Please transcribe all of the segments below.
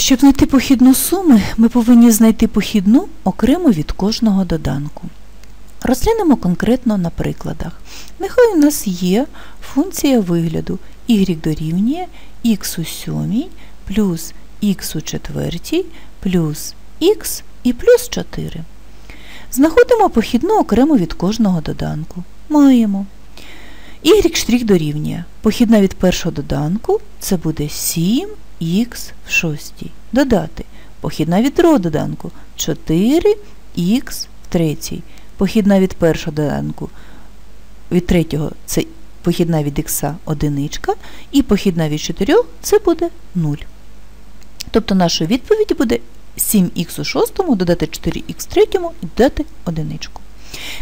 Щоб знайти похідну суми, ми повинні знайти похідну окремо від кожного доданку. Розглянемо конкретно на прикладах. Нехай у нас є функція вигляду y дорівнює x у сьомій плюс x у четвертій плюс x і плюс 4. Знаходимо похідну окремо від кожного доданку. Маємо. y' дорівнює. Похідна від першого доданку це буде 7х в шостій. Додати. Похідна від другого доданку 4х в третій. Похідна від першого доданку від третього це похідна від х одиничка, і похідна від 4 це буде 0. Тобто нашою відповідь буде 7х у шостому, додати 4х в третьому і додати одиничку.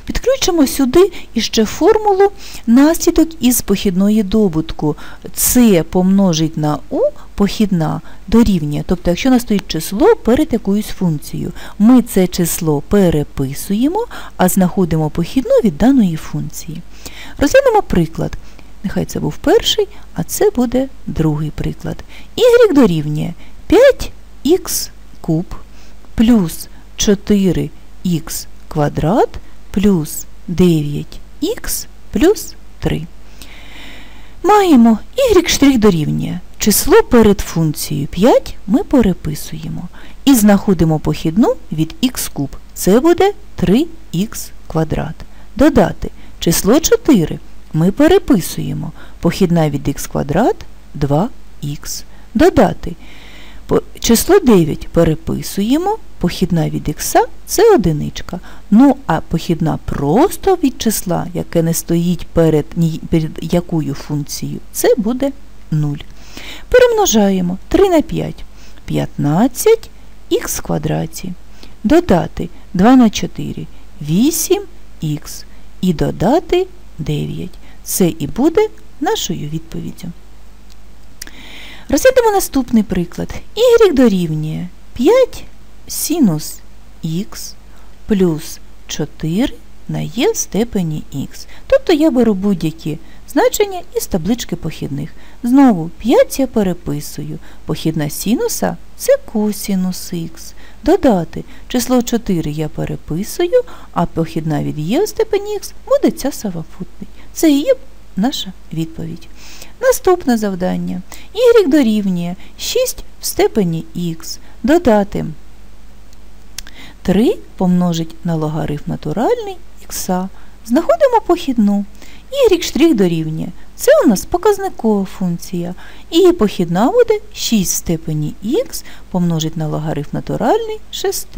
Підключимо сюди іще формулу наслідок із похідної добутку. С помножить на у похідна дорівнює. Тобто, якщо у нас стоїть число перед якоюсь функцією, ми це число переписуємо, а знаходимо похідну від даної функції. Розглянемо приклад. Нехай це був перший, а це буде другий приклад. Y дорівнює 5х куб плюс 4х квадрат плюс 9х плюс 3. Маємо y' дорівнює. Число перед функцією 5 ми переписуємо. І знаходимо похідну від х куб. Це буде 3х квадрат. Додати число 4 ми переписуємо. Похідна від х квадрат 2х. Додати число 9 переписуємо. Похідна від х це одиничка. Ну, а похідна просто від числа, яке не стоїть перед, перед якою функцією, це буде 0. Перемножаємо 3 на 5 15 х квадраті. Додати 2 на 4 8х. І додати 9. Це і буде нашою відповіддю. Розглянемо наступний приклад. Y дорівнює 5 синус х плюс 4 на є в степені х. Тобто я беру будь-які значення із таблички похідних. Знову 5 я переписую. Похідна синуса це косінус х. Додати число 4 я переписую, а похідна від є в степені х буде ця самопутний. Це і є наша відповідь. Наступне завдання. Y дорівнює 6 в степені х. Додати 3 помножить на логарифм натуральний х. Знаходимо похідну. Y' дорівнює. Це у нас показникова функція. І похідна буде 6 в степені х помножить на логарифм натуральний 6.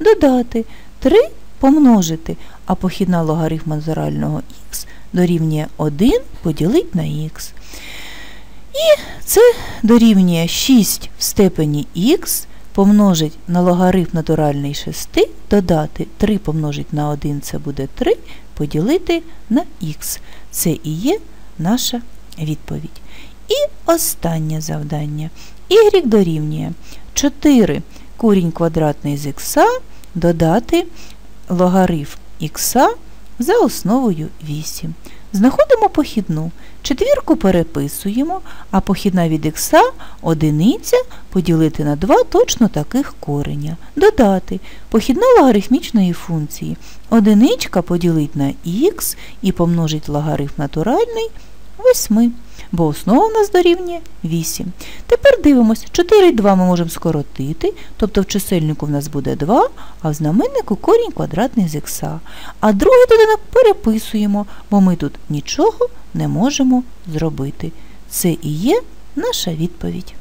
Додати 3 помножити, а похідна логарифм натурального х дорівнює 1 поділить на х. І це дорівнює 6 в степені х помножить на логарифм натуральний 6, додати 3 помножить на 1 це буде 3, поділити на х. Це і є наша відповідь. І останнє завдання. Y дорівнює 4 корінь квадратний з х додати логарифм х за основою 8. Знаходимо похідну. Четвірку переписуємо, а похідна від х одиниця поділити на два точно таких кореня. Додати похідна логарифмічної функції. Одиничка поділить на х і помножить логарифм натуральний 8, бо основа в нас дорівнює 8. Тепер дивимося, 4 і 2 ми можемо скоротити, тобто в чисельнику в нас буде 2, а в знаменнику корінь квадратний з ікса. А другий доданок переписуємо, бо ми тут нічого не можемо зробити. Це і є наша відповідь.